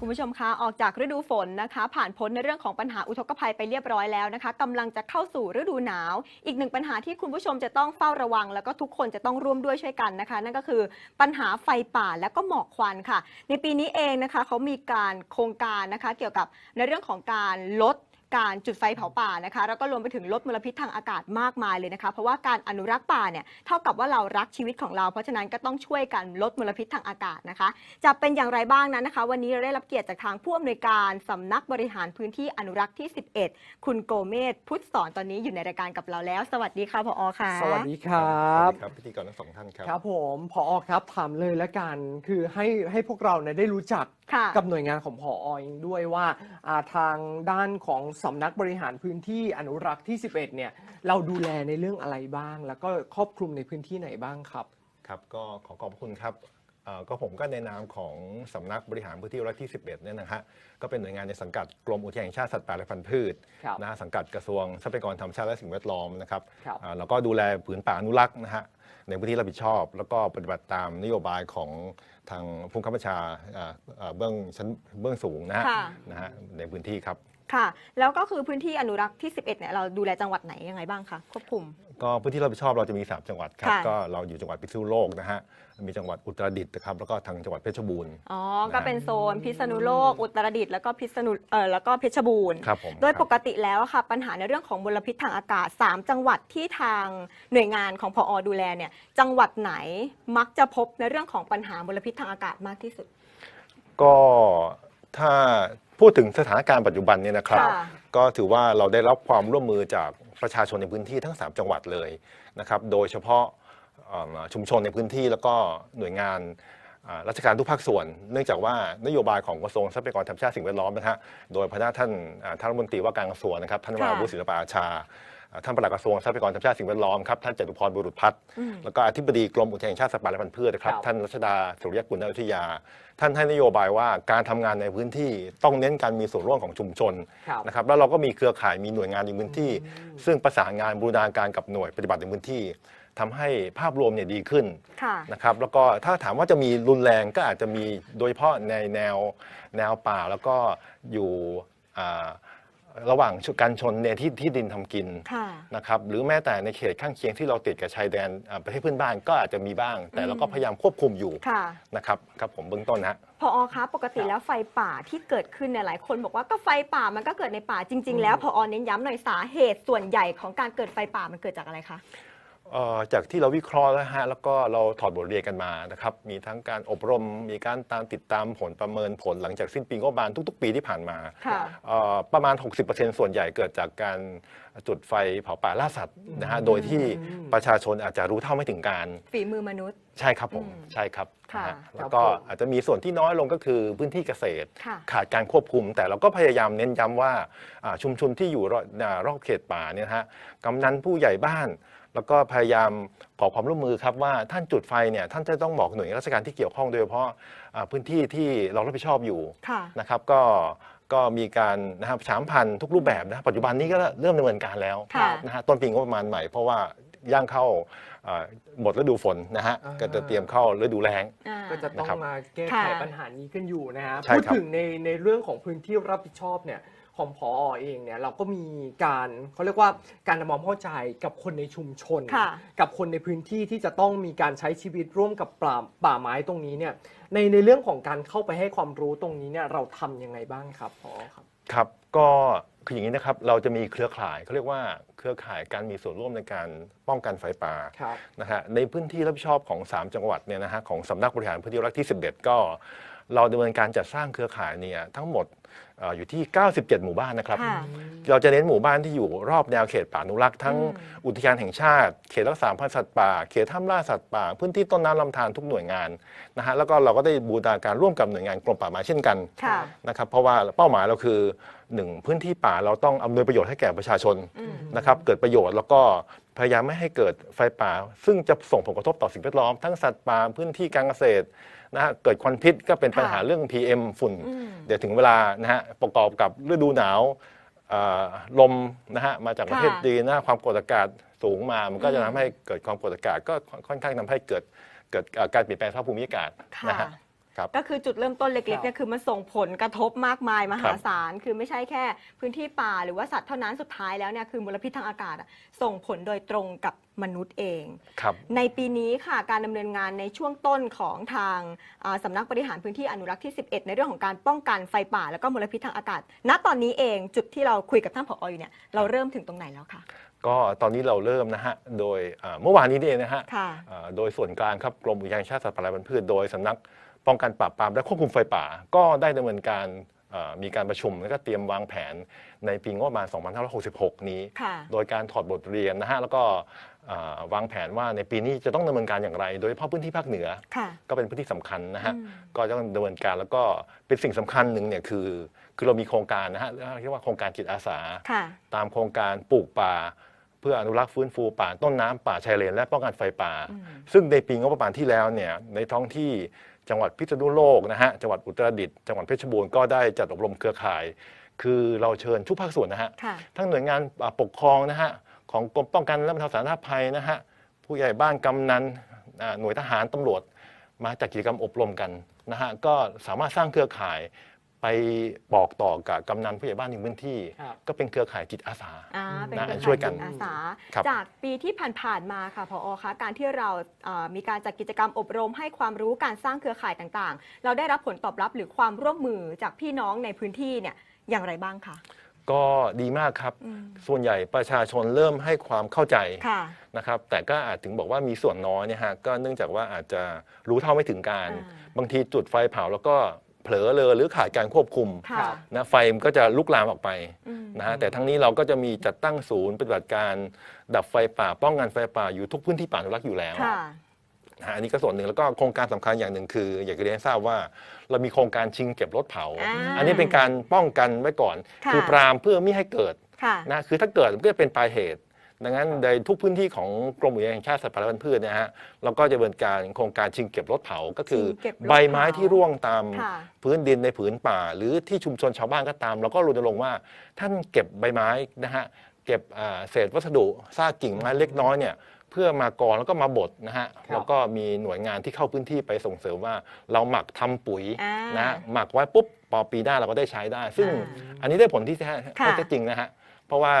คุณผู้ชมคะออกจากฤดูฝนนะคะ ผ่านพ้นในเรื่องของปัญหาอุทกภัยไปเรียบร้อยแล้วนะคะกำลังจะเข้าสู่ฤดูหนาว อีกหนึ่งปัญหาที่คุณผู้ชมจะต้องเฝ้าระวัง แล้วก็ทุกคนจะต้องร่วมด้วยช่วยกันนะคะ นั่นก็คือปัญหาไฟป่าและก็หมอกควันค่ะ ในปีนี้เองนะคะเขามีการโครงการนะคะ เกี่ยวกับในเรื่องของการลด การจุดไฟเผาป่านะคะ แล้วก็รวมไปถึงลดมลพิษทางอากาศมากมายเลยนะคะ เพราะว่าการอนุรักษ์ป่าเนี่ยเท่ากับว่าเรารักชีวิตของเรา เพราะฉะนั้นก็ต้องช่วยกันลดมลพิษทางอากาศนะคะ จะเป็นอย่างไรบ้างนั้นนะคะ วันนี้เราได้รับเกียรติจากทางผู้อำนวยการสำนักบริหารพื้นที่อนุรักษ์ที่ 11 คุณโกเมศพุทธสอนตอนนี้อยู่ในรายการกับเราแล้ว สวัสดีค่ะพอค่ะ สวัสดีครับสวัสดีครับพิธีกรทั้งสองท่านครับครับผมพอครับถามเลยละกัน คือให้ให้พวกเราเนี่ยได้รู้จักค่ะกับหน่วยงานของพอเองด้วยว่าอ่าทางด้านของสำนักบริหารพื้นที่อนุรักษ์ที่ 11 เนี่ย เราดูแลในเรื่องอะไรบ้าง แล้วก็ครอบคลุมในพื้นที่ไหนบ้างครับ ครับก็ขอขอบคุณครับเอ่อก็ผมก็ในนามของสำนักบริหารพื้นที่รัฐที่ 11เนี่ยนะฮะก็เป็นหน่วยงานในสังกัดกรมอุทยานแห่งชาติสัตว์ป่าและพันธุ์พืชครับนะฮะสังกัดกระทรวงทรัพยากรธรรมชาติและสิ่งแวดล้อมนะครับครับ อ่าแล้วก็ดูแลผืนป่าอนุรักษ์นะฮะในพื้นที่รับผิดชอบ แล้วก็ปฏิบัติตามนโยบายของ ทางผู้ข้าราชการอ่าอ่าเบื้องชั้นเบื้องสูงนะฮะค่ะ นะฮะในพื้นที่ครับ ค่ะ แล้วก็คือพื้นที่อนุรักษ์ที่ 11เนี่ยเราดูแลจังหวัดไหนยังไงบ้างคะควบคุม ก็พื้นที่รับผิดชอบเราจะมี 3 จังหวัดครับ ค่ะ ก็เราอยู่จังหวัดพิษณุโลกนะฮะมีจังหวัดอุตรดิตถ์นะครับแล้วก็ทางจังหวัดเพชรบูรณ์ อ๋อ ก็เป็นโซนพิษณุโลก อุตรดิตถ์แล้วก็พิษณุเออแล้วก็เพชรบูรณ์ ครับผมโดยครับปกติแล้วอะค่ะ ปัญหาในเรื่องของมลพิษทางอากาศ 3 จังหวัดที่ทางหน่วยงานของพอดูแลเนี่ยจังหวัดไหนมักจะพบในเรื่องของปัญหามลพิษทางอากาศมากที่สุด ก็ถ้าพูดถึงสถานการณ์ปัจจุบันเนี่ยนะครับ ค่ะก็ถือว่าเราได้รับความร่วมมือจากประชาชนในพื้นที่ทั้ง 3 จังหวัดเลยนะครับ โดยเฉพาะเอ่อชุมชนในพื้นที่แล้วก็หน่วยงานอ่าราชการทุกภาคส่วน เนื่องจากว่านโยบายของกระทรวงทรัพยากรธรรมชาติสิ่งแวดล้อมนะฮะโดยพระท่านอ่าท่านรัฐมนตรีว่าการกระทรวงนะครับท่านวราวุฒิศิลปอาชาอ่า ท่านปลัดกระทรวงทรัพยากรธรรมชาติสิ่งแวดล้อมครับท่านจตุพรบุรุษพัฒน์อืมแล้วก็อธิบดีกรมอุทยานแห่งชาติสัตว์ป่าและพันธุ์พืชนะครับครับท่านรัชดาสุริยกุลนวิทยา ท่านให้นโยบายว่าการทำงานในพื้นที่ต้องเน้นการมีส่วนร่วมของชุมชนครับนะครับแล้วเราก็มีเครือข่ายมีหน่วยงานในพื้นที่ ซึ่งประสานงานบูรณาการกับหน่วยปฏิบัติในพื้นที่ทำให้ภาพรวมเนี่ยดีขึ้นค่ะนะครับแล้วก็ถ้าถามว่าจะมีรุนแรงก็อาจจะมีโดยเฉพาะในแนวแนวป่าแล้วก็อยู่อ่า ระหว่างการชนในที่ที่ดินทำกินค่ะนะครับหรือแม้แต่ในเขตข้างเคียงที่เราติดกับชายแดนอ่าประเทศเพื่อนบ้านก็อาจจะมีบ้าง แต่เราก็พยายามควบคุมอยู่ค่ะนะครับครับผมเบื้องต้นนะฮะพอคะปกติแล้วไฟป่าที่เกิดขึ้นเนี่ยหลายคนบอกว่าก็ไฟป่ามันก็เกิดในป่าจริง ๆ แล้วพอเน้นย้ำหน่อยสาเหตุส่วนใหญ่ของการเกิดไฟป่ามันเกิดจากอะไรคะ เอ่อจากที่เราวิเคราะห์แล้วฮะแล้วก็เราถอดบทเรียนกันมานะครับมีทั้งการอบรม มีการตามติดตามผลประเมินผลหลังจากสิ้นปีงบประมาณทุก ๆ ปีที่ผ่านมาค่ะเอ่อประมาณ 60%ส่วนใหญ่เกิดจากการจุดไฟเผาป่าล่าสัตว์นะฮะโดยที่ประชาชนอาจจะรู้เท่าไม่ถึงการ ฝีมือมนุษย์ ใช่ครับผม อืมใช่ครับค่ะนะฮะแล้วก็ครับผมอาจจะมีส่วนที่น้อยลงก็คือพื้นที่เกษตร ค่ะ ขาดการควบคุม แต่เราก็พยายามเน้นย้ำว่าอ่าชุมชนที่อยู่รอบอ่ารอบเขตป่าเนี่ยนะฮะกำนันผู้ใหญ่บ้าน แล้วก็พยายามขอความร่วมมือครับว่าท่านจุดไฟเนี่ยท่านจะต้องบอกหน่วยงานราชการที่เกี่ยวข้องโดยเฉพาะอ่าพื้นที่ที่เรารับผิดชอบอยู่ค่ะนะครับก็ก็มีการนะครับฉามพันทุกรูปแบบนะปัจจุบันนี้ก็เริ่มดำเนินการแล้วค่ะนะฮะต้นปีงบประมาณใหม่เพราะว่าย่างเข้าอ่าหมดฤดูฝนนะฮะอ่าก็จะเตรียมเข้าฤดูแล้งอ่าก็จะต้องนะครับมาแก้ไขค่ะปัญหานี้กันอยู่นะฮะใช่พูดครับถึงในในเรื่องของพื้นที่รับผิดชอบเนี่ย ของพอเองเนี่ยเราก็มีการเขาเรียกว่าการทำความเข้าใจกับคนในชุมชน ค่ะ กับคนในพื้นที่ที่จะต้องมีการใช้ชีวิตร่วมกับป่าป่าไม้ตรงนี้เนี่ยในในเรื่องของการเข้าไปให้ความรู้ตรงนี้เนี่ยเราทำยังไงบ้างครับพอครับ ครับก็คืออย่างนี้นะครับ เราจะมีเครือข่ายเขาเรียกว่าเครือข่ายการมีส่วนร่วมในการป้องกันไฟป่า ครับ นะฮะในพื้นที่รับผิดชอบของ 3 จังหวัดเนี่ยนะฮะของสำนักบริหารพื้นที่รักที่ 11 ก็ เราดำเนินการจัดสร้างเครือข่ายเนี่ยทั้งหมดเอ่ออยู่ที่ 97 หมู่บ้านนะครับค่ะเราจะเน้นหมู่บ้านที่อยู่รอบแนวเขตป่าอนุรักษ์ทั้งอืมอุทยานแห่งชาติ เขตรักษาพันธุ์สัตว์ป่า เขตถ้ำล่าสัตว์ป่า พื้นที่ต้นน้ำลำธารทุกหน่วยงานนะฮะ แล้วก็เราก็ได้บูรณาการร่วมกับหน่วยงานกรมป่าไม้เช่นกันค่ะนะครับ เพราะว่าเป้าหมายเราคือหนึ่งพื้นที่ป่าเราต้องอำนวยประโยชน์ให้แก่ประชาชนอืมนะครับเกิดประโยชน์แล้วก็พยายามไม่ให้เกิดไฟป่า ซึ่งจะส่งผลกระทบต่อสิ่งแวดล้อมทั้งสัตว์ป่าพื้นที่การเกษตร นะฮะเกิดควันพิษก็เป็นปัญหาค่ะเรื่อง PM ฝุ่นอืมเดี๋ยวถึงเวลานะฮะประกอบกับฤดูหนาวเอ่อลมนะฮะมาจากประเทศค่ะ จีนนะความกดอากาศสูงมามันก็จะอืมทำให้เกิดความกดอากาศก็ค่อนข้างทำให้เกิดเกิดเอ่อการเปลี่ยนแปลงสภาพภูมิอากาศค่ะนะฮะ ครับก็คือจุดเริ่มต้นเล็ครักๆบเนี่ยคือมันส่งผลกระทบมากมายมหาครับศาล คือไม่ใช่แค่พื้นที่ป่าหรือว่าสัตว์เท่านั้นสุดท้ายแล้วเนี่ยคือมลพิษทางอากาศอะส่งผลโดยตรงกับมนุษย์เอง ครับ ในปีนี้ค่ะการดำเนินงานในช่วงต้นของทางอ่าสำนักบริหารพื้นที่อนุรักษ์ที่ 11 ในเรื่องของการป้องกันไฟป่า แล้วก็มลพิษทางอากาศ ณตอนนี้เองจุดที่เราคุยกับท่านผออยู่เนี่ยเราเริ่มถึงตรงไหนแล้วคะก็ตอนนี้เราเริ่มนะฮะโดยอ่าเมื่อวานนี้นี่เองนะฮะค่ะ อ่าโดยส่วนกลางครับกรมอุทยานแห่งชาติสัตว์ป่าและพันธุ์พืชโดยสำนัก ป้องกันปราบปรามและควบคุมไฟป่า ก็ได้ดำเนินการอ่ามีการประชุมแล้วก็เตรียมวางแผนในปีงบประมาณ 2566 นี้ค่ะโดยการถอดบทเรียนนะฮะแล้วก็อ่าวางแผนว่าในปีนี้จะต้องดำเนินการอย่างไร โดยเฉพาะพื้นที่ภาคเหนือค่ะก็เป็นพื้นที่สำคัญนะฮะอืมก็ต้องดำเนินการแล้วก็เป็นสิ่งสำคัญหนึ่งเนี่ยคือคือเรามีโครงการนะฮะเรียกว่าโครงการจิตอาสาค่ะตามโครงการปลูกป่า เพื่ออนุรักษ์ฟื้นฟูป่าต้นน้ำป่าชายเลน และป้องกันไฟป่าอืมซึ่งในปีงบประมาณที่แล้วเนี่ยในท้องที่ จังหวัดพิษณุโลกนะฮะจังหวัดอุตรดิตถ์จังหวัดเพชรบูรณ์ก็ได้จัดอบรมเครือข่าย คือเราเชิญทุกภาคส่วนนะฮะค่ะทั้งหน่วยงานอ่าปกครองนะฮะของกรมป้องกันและบรรเทาสาธารณภัยนะฮะผู้ใหญ่บ้านกำนันอ่าหน่วยทหารตำรวจมาจัดกิจกรรมอบรมกันนะฮะก็สามารถสร้างเครือข่าย ไปบอกต่อกับกำนันผู้ใหญ่บ้านในพื้นที่ ครับ ก็เป็นเครือข่ายจิตอาสา อ่าเป็นนะเครือช่วยข่ายกันจิตอาสา ครับ จากปีที่ผ่านๆมาค่ะพอคะการที่เราเอ่อมีการจัดกิจกรรมอบรมให้ความรู้การสร้างเครือข่ายต่างๆ เราได้รับผลตอบรับหรือความร่วมมือจากพี่น้องในพื้นที่เนี่ยอย่างไรบ้างคะก็ดีมากครับ อืมส่วนใหญ่ประชาชนเริ่มให้ความเข้าใจค่ะ นะครับ แต่ก็อาจถึงบอกว่ามีส่วนน้อยเนี่ยฮะก็เนื่องจากว่าอาจจะรู้เท่าไม่ถึงการ อ่า บางทีจุดไฟเผาแล้วก็ เผลอเลยหรือขาดการควบคุมค่ะ นะไฟมันก็จะลุกลามออกไปอืม นะฮะแต่ทั้งนี้เราก็จะมีจัดตั้งศูนย์ปฏิบัติการดับไฟป่าป้องกันไฟป่าอยู่ทุกพื้นที่ป่าอนุรักษ์อยู่แล้ว ค่ะ นะฮะอันนี้ก็ส่วนหนึ่งแล้วก็โครงการสำคัญอย่างหนึ่งคือ อยากจะเรียนให้ทราบว่าเรามีโครงการชิงเก็บรถเผา อ่าอันนี้เป็นการป้องกันไว้ก่อนค่ะ อปรามเพื่อไม่ให้เกิดค่ะ นะคือถ้าเกิดมันก็จะเป็นปลายเหตุ ดังนั้นในทุกพื้นที่ของกรมอุทยานแห่งชาติสัตว์ป่าและพันธุ์พืชเนะฮะเราก็จะดำเนินการโครงการชิงเก็บรถเผาก็คือ ชิงเก็บรถเผาใบไม้ที่ร่วงตามค่ะ พื้นดินในผืนป่า หรือที่ชุมชนชาวบ้านก็ตาม เราก็รณรงค์ว่าท่านเก็บใบไม้นะฮะเก็บอ่าเศษวัสดุซากกิ่งไม้เล็กน้อยเนี่ยเพื่อมากรแล้วก็มาบดนะฮะครับแล้วก็มีหน่วยงานที่เข้าพื้นที่ไปส่งเสริมว่าเราหมักทำปุ๋ย อ่านนะฮะหมักไว้ปุ๊บ พอปีหน้าเราก็ได้ใช้ได้ ซึ่งอ่าอันนี้ได้ผลที่แท้ค่ะ แท้จริงนะฮะ เพราะว่า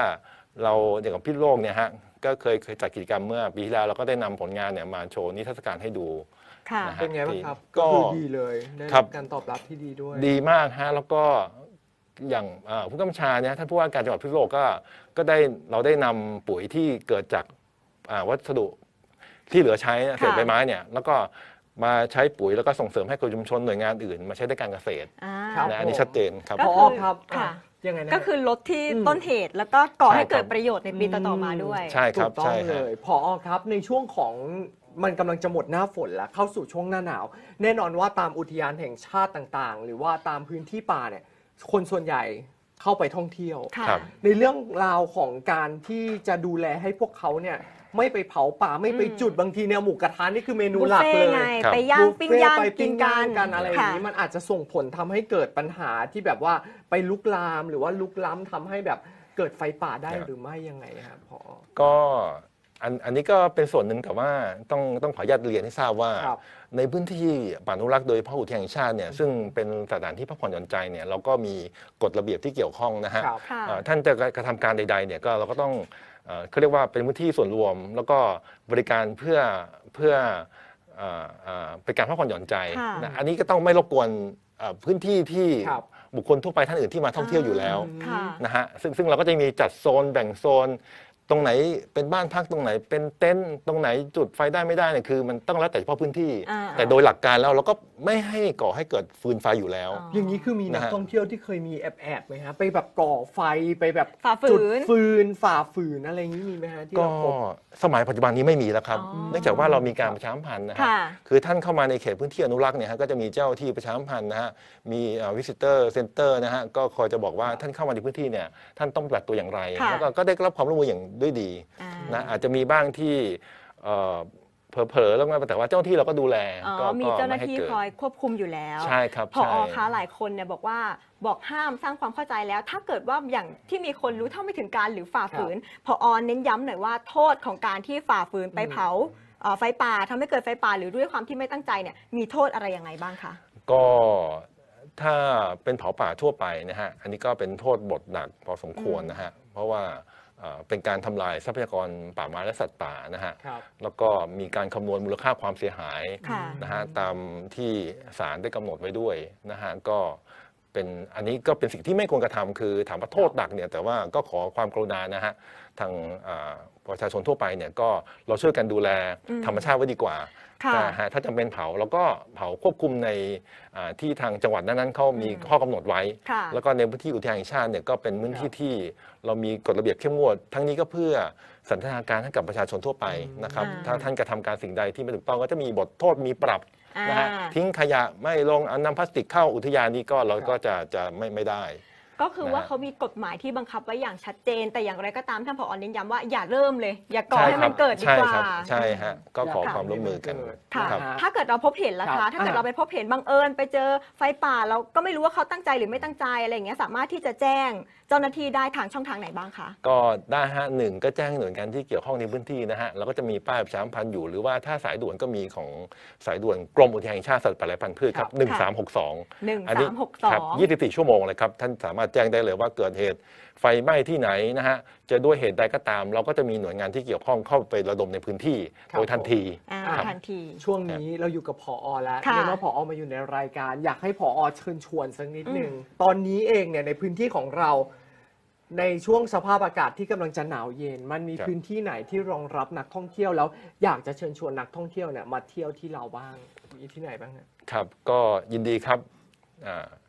เราอย่างกับพิษโลกเนี่ยฮะก็เคยเคยจัดกิจกรรมเมื่อปีที่แล้วเราก็ได้นำผลงานเนี่ยมาโชว์นิทรรศการให้ดู ค่ะ นะฮะ เป็นไงบ้างครับ ก็ก็คือดีเลยได้ครัรับ บการตอบรับที่ดีด้วย ดีมากฮะแล้วก็อย่างเอ่อผู้กำกับชาเนี่ยท่านผู้ว่าการจังหวัดพิษณุโลกก็ก็ได้เราได้นำปุ๋ยที่เกิดจากอ่าวัสดุที่เหลือใช้เศษใบไม้เนี่ยแล้วก็มาใช้ปุ๋ยแล้วก็ส่งเสริมให้คนชุมชนหน่วยงานอื่น มาใช้ในการเกษตรอ่า ครับ นะอันนี้ชัดเจนครับ ก็พคืออครับค่ะ อะ ยังไงนะ ก็คือลดที่อืมต้นเหตุแล้วก็ก่อให้ใช่ครับเกิดประโยชน์ในปีต่อๆมาด้วย ใช่ครับถูกต้องใช่ฮะเลยพอครับในช่วงของมันกำลังจะหมดหน้าฝนแล้วเข้าสู่ช่วงหน้าหนาว แน่นอนว่าตามอุทยานแห่งชาติต่างๆ หรือว่าตามพื้นที่ป่าเนี่ยคนส่วนใหญ่ เข้าไปท่องเที่ยว ค่ะ ครับ ในเรื่องราวของการที่จะดูแลให้พวกเขาเนี่ยไม่ไปเผาป่าไม่ไปอืม จุดบางทีเนี่ยหมูกระทะนี่คือเมนูบุฟหลักเฟ่เลยไงครับ ไปย่างปิ้งย่างบุฟเฟ่ไปกินกันกันอะไรอย่างนี้ค่ะมันอาจจะส่งผลทำให้เกิดปัญหาที่แบบว่าไปลุกลามหรือว่าลุกล้ำทำให้แบบเกิดไฟป่าได้ครับ หรือไม่ยังไงครับพอ ก็ อันอันนี้ก็เป็นส่วนหนึ่งแต่ว่าต้องต้องขออนุญาตเรียนให้ทราบว่า ครับในพื้นที่ป่าอนุรักษ์โดยเฉพาะอุทยานแห่งชาติเนี่ยซึ่งเป็นสถานที่พักผ่อนหย่อนใจเนี่ยเราก็มีกฎระเบียบที่เกี่ยวข้องนะฮะครับ ค่ะ เอ่อท่านจะกระทำการใดๆเนี่ยก็เราก็ต้องเอ่อเขาเรียกว่าเป็นพื้นที่ส่วนรวม แล้วก็บริการเพื่อเพื่อเอ่อเอ่อเป็นการพักผ่อนหย่อนใจค่ะนะอันนี้ก็ต้องไม่รบกวนเอ่อพื้นที่ที่ครับ บุคคลทั่วไปท่านอื่นที่มาท่องเที่ยวอยู่แล้ว ค่ะ นะฮะซึ่งซึ่งเราก็จะมีจัดโซนแบ่งโซน ตรงไหนเป็นบ้านพักตรงไหน เป็นเต็นท์ตรงไหนจุดไฟได้ไม่ได้เนี่ยคือ มันต้องแล้วแต่เฉพาะพื้นที่ อ่าแต่โดยหลักการแล้วเราก็ไม่ให้ก่อให้เกิดฟืนไฟอยู่แล้ว อ๋ออย่างนี้คือมีนักนะฮะ ท่องเที่ยวที่เคยมีแอบแอบๆไหมฮะไปแบบก่อไฟไปแบบฝ่าฝืน จุดฟืนฝ่าฝืนอะไรอย่างนี้มีไหมฮะที่ก็เราพบ สมัยปัจจุบันนี้ไม่มีแล้วครับ อ๋อเนื่องจากว่าเรามีการประชาสัมพันธ์นะฮะค่ะ คือท่านเข้ามาในเขตพื้นที่อนุรักษ์เนี่ยฮะก็จะมีเจ้าที่ประชาสัมพันธ์นะฮะมีวิสิเตอร์เซ็นเตอร์นะฮะก็คอยจะบอกว่าท่านเข้ามาในพื้นที่เนี่ยท่านต้องปฏิบัติตัวอย่างไรค่ะ แล้วก็ก็ได้รับความร่วมมืออย่างด้วยดีอ่านะอาจจะมีบ้างที่เอ่อเผลอๆแล้วไงแต่ว่าเจ้าหน้าที่เราก็ดูแลอ๋อก็มีก็เจ้าหน้าไม่ให้ที่เกิดคอยควบคุมอยู่แล้วใช่ครับพอใช่คะหลายคนเนี่ยบอกว่าบอกห้ามสร้างความเข้าใจแล้ว ถ้าเกิดว่าอย่างที่มีคนรู้เท่าไม่ถึงการหรือฝ่าฝืนพอเน้นย้ำหน่อยว่าโทษของการที่ฝ่าฝืนไปเผาเอ่อไฟป่าทำให้เกิดไฟป่าหรือด้วยความที่ไม่ตั้งใจเนี่ยมีโทษอะไรยังไงบ้างคะก็ถ้าเป็นเผาป่าทั่วไปนะฮะอันนี้ก็เป็นโทษบทหนักพอสมควรนะฮะเพราะว่า เอ่อเป็นการทำลายทรัพยากรป่าไม้และสัตว์ป่านะฮะ ครับ แล้วก็มีการคำนวณมูลค่าความเสียหายค่ะนะฮะตามที่ศาลได้กำหนดไว้ด้วยนะฮะก็เป็นอันนี้ก็เป็นสิ่งที่ไม่ควรกระทำคือถามว่าโทษหนักเนี่ยแต่ว่าก็ขอความกรุณานะฮะทางอ่าประชาชนทั่วไปเนี่ยก็เราช่วยกันดูแลอืมธรรมชาติไว้ดีกว่าค่ะแต่หาก ถ้าจำเป็นเผาเราก็เผาควบคุมในอ่าที่ทางจังหวัดนั้นๆเขามีอืมข้อกำหนดไว้ค่ะแล้วก็ในพื้นที่อุทยานแห่งชาติเนี่ยก็เป็นพื้นที่ครับที่เรามีกฎระเบียบเข้มงวด ทั้งนี้ก็เพื่อสันทนาการให้กับประชาชนทั่วไปอืมนะครับอ่าถ้าท่านกระทำการสิ่งใดที่ไม่ถูกต้องก็จะมีบทโทษมีปรับนะฮะอ่าทิ้งขยะไม่ลงเอานำพลาสติกเข้าอุทยานนี้ก็เราครับก็จะจะไม่ไม่ได้ ก็คือว่านะฮะเขามีกฎหมายที่บังคับไว้อย่างชัดเจน แต่อย่างไรก็ตามท่านผอเน้นย้ำว่าอย่าเริ่มเลย อย่าก่อให้มันเกิดดีใช่กว่า ครับใช่ฮะก็ขอค่ะความร่วมมือกัน ค่ะ ครับ ถ้าเกิดเราพบเห็นล่ะครัคะบถ้าเกิดอ่า เราไปพบเห็นบังเอิญ ไปเจอไฟป่าเราก็ไม่รู้ว่าเขาตั้งใจหรือไม่ตั้งใจอะไรอย่างเงี้ยสามารถที่จะแจ้งเจ้าหน้าที่ได้ทางช่องทางไหนบ้างคะ ก็ได้ฮะหนึ่งก็แจ้งหน่วยงานที่เกี่ยวข้องในพื้นที่นะฮะเราก็จะมีป้ายประชาสัมพันธ์อยู่ หรือว่าถ้าสายด่วนก็มีของสายด่วนกรมอุทยานแห่งชาติสัตว์ป่าและพันธุ์พืชครับ ครับ 1362 หนึ่งอันสานี้มหกสอครับง 24 ชั่วโมงเลยครับ ท่านสามารถแจ้งได้เลยว่าเกิดเหตุไฟไหม้ที่ไหนนะฮะจะด้วยเหตุใดก็ตาม เราก็จะมีหน่วยงานที่เกี่ยวข้องเข้าไประดมในพื้นที่ครับโดยทันที อ่าครับ ทันที ช่วงนี้เราอยู่กับผอแล้วค่ะ เรียกว่าผอมาอยู่ในรายการ อยากให้ผอเชิญชวนสักนิดหนึ่งตอนนี้เองเนี่ยในพื้นที่ของเรา ในช่วงสภาพอากาศที่กำลังจะหนาวเย็น มันมีครับ พื้นที่ไหนที่รองรับนักท่องเที่ยวแล้ว อยากจะเชิญชวนนักท่องเที่ยวเนี่ยมาเที่ยวที่เราบ้างมีที่ไหนบ้างเนี่ย ครับก็ยินดีครับอ่าอ่าอ่า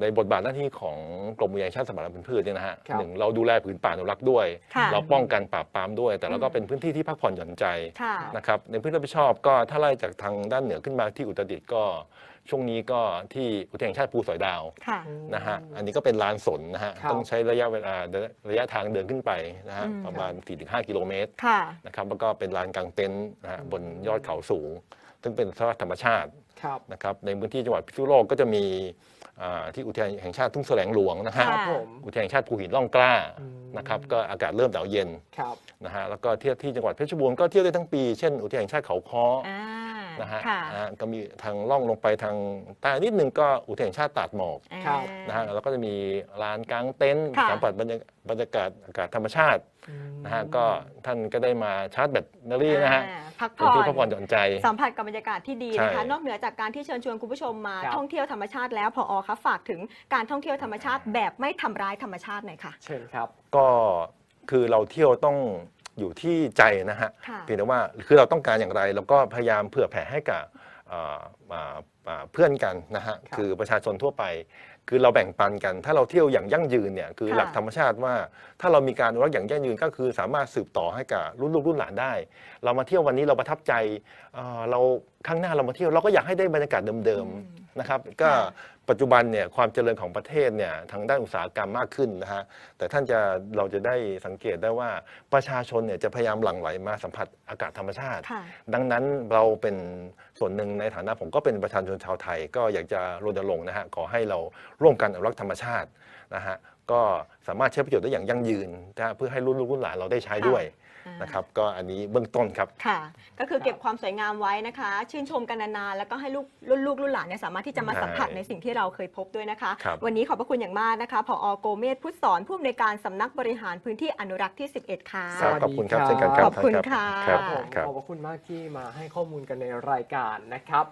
ในบทบาทหน้าที่ของกรมอุทยานแห่งชาติสัตว์ป่าและพันธุ์พืชเนี่ยนะฮะครับ หนึ่งเราดูแลผืนป่าอนุรักษ์ด้วย ค่ะเราป้องกันปราบปรามด้วย แต่เราก็อืมเป็นพื้นที่ที่พักผ่อนหย่อนใจค่ะนะครับในพื้นที่รับผิดชอบก็ถ้าไล่จากทางด้านเหนือขึ้นมาที่อุตรดิตถ์ก็ช่วงนี้ก็ที่อุทยานแห่งชาติภูสอยดาวค่ะ นะฮะอันนี้ก็เป็นลานสนนะฮะครับ ต้องใช้ระยะเวลาระยะทางเดินขึ้นไปนะฮะอืม ประมาณ 4-5 กิโลเมตร ค่ะ นะครับแล้วก็เป็นลานกลางเต็นท์นะฮะอืมบนยอดเขาสูง ซึ่งเป็นสภาพธรรมชาติครับ นะครับในพื้นที่จังหวัดพิษณุโลกก็จะมีอ่าที่อุทยานแห่งชาติทุ่งแสลงหลวงนะฮะครับค่ะผมอุทยานแห่งชาติภูหินร่องกล้าอืมนะครับก็อากาศเริ่มหนาวเย็นครับนะฮะแล้วก็เที่ยวที่จังหวัดเพชรบูรณ์ก็เที่ยวได้ทั้งปีเช่นอุทยานแห่งชาติเขาค้ออ่านะฮะค่ะอ่าก็มีทางล่องลงไปทางใต้นิดนึงก็อุทยานแห่งชาติตาดหมอกครับนะฮะแล้วก็จะมีลานกลางเต็นท์ค่ะสัมผัสบรรยากบรรยากาศอากาศธรรมชาติอืมนะฮะก็ท่านก็ได้มาชาร์จแบตเตอรี่นะฮะอ่า พักเป็นผ่อที่พักผ่อนนหย่อนใจ สัมผัสกับบรรยากาศที่ดีนะคะใช่นอกเหนือจากการที่เชิญชวนคุณผู้ชมมาครับท่องเที่ยวธรรมชาติแล้วพอคะฝากถึงการท่องเที่ยวธรรมชาติแบบไม่ทำร้ายธรรมชาติหน่อยค่ะ เชิญครับ ก็คือเราเที่ยวต้องอยู่ที่ใจนะฮะค่ะเพียงแต่ว่าคือเราต้องการอย่างไรเราก็พยายามเผื่อแผ่ให้กับอ่าอ่าอ่าเพื่อนกันนะฮะครับคือประชาชนทั่วไป คือเราแบ่งปันกัน ถ้าเราเที่ยวอย่างยั่งยืนเนี่ยคือค่ะ หลักธรรมชาติว่า ถ้าเรามีการอนุรักษ์อย่างยั่งยืนก็คือสามารถสืบต่อให้กับรุ่นลูกรุ่นหลานได้ เรามาเที่ยววันนี้เราประทับใจเอ่อเรา ข้างหน้าเรามาเที่ยวเราก็อยากให้ได้บรรยากาศเดิมอืมๆนะครับ ก็ค่ะปัจจุบันเนี่ยความเจริญของประเทศเนี่ยทางด้านอุตสาหกรรมมากขึ้นนะฮะแต่ท่านจะเราจะได้สังเกตได้ว่าประชาชนเนี่ยจะพยายามหลั่งไหลมาสัมผัสอากาศธรรมชาติค่ะดังนั้นเราเป็นส่วนหนึ่งในฐานะผมก็เป็นประชาชนชาวไทย ก็อยากจะรณรงค์นะฮะขอให้เราร่วมกันอนุรักษ์ธรรมชาตินะฮะก็สามารถใช้ประโยชน์ได้อย่างยั่งยืนนะฮะเพื่อให้รุ่นลูกรุ่นหลานเราได้ใช้ด้วยอ่า นนะครับก็อันนี้เบื้องต้นครับ ค่ะ ก็คือเก็บความสวยงามไว้นะคะ ชื่นชมกันนานๆแล้วก็ให้ลูกรุ่นลูกรุ่นหลานเนี่ยสามารถที่จะมาใช่สัมผัสในสิ่งที่เราเคยพบด้วยนะคะ ครับ วันนี้ขอบพระคุณอย่างมากนะคะผอโกเมศพุทธสอนผู้อำนวยการสำนักบริหารพื้นที่อนุรักษ์ที่ 11 ค่ะ ครับขอบคุณครับสวัสดี เช่นกันครับขอบคุณท่านค่ะ ครับผมครับ ขอบพระคุณมากที่มาให้ข้อมูลกันในรายการนะครับ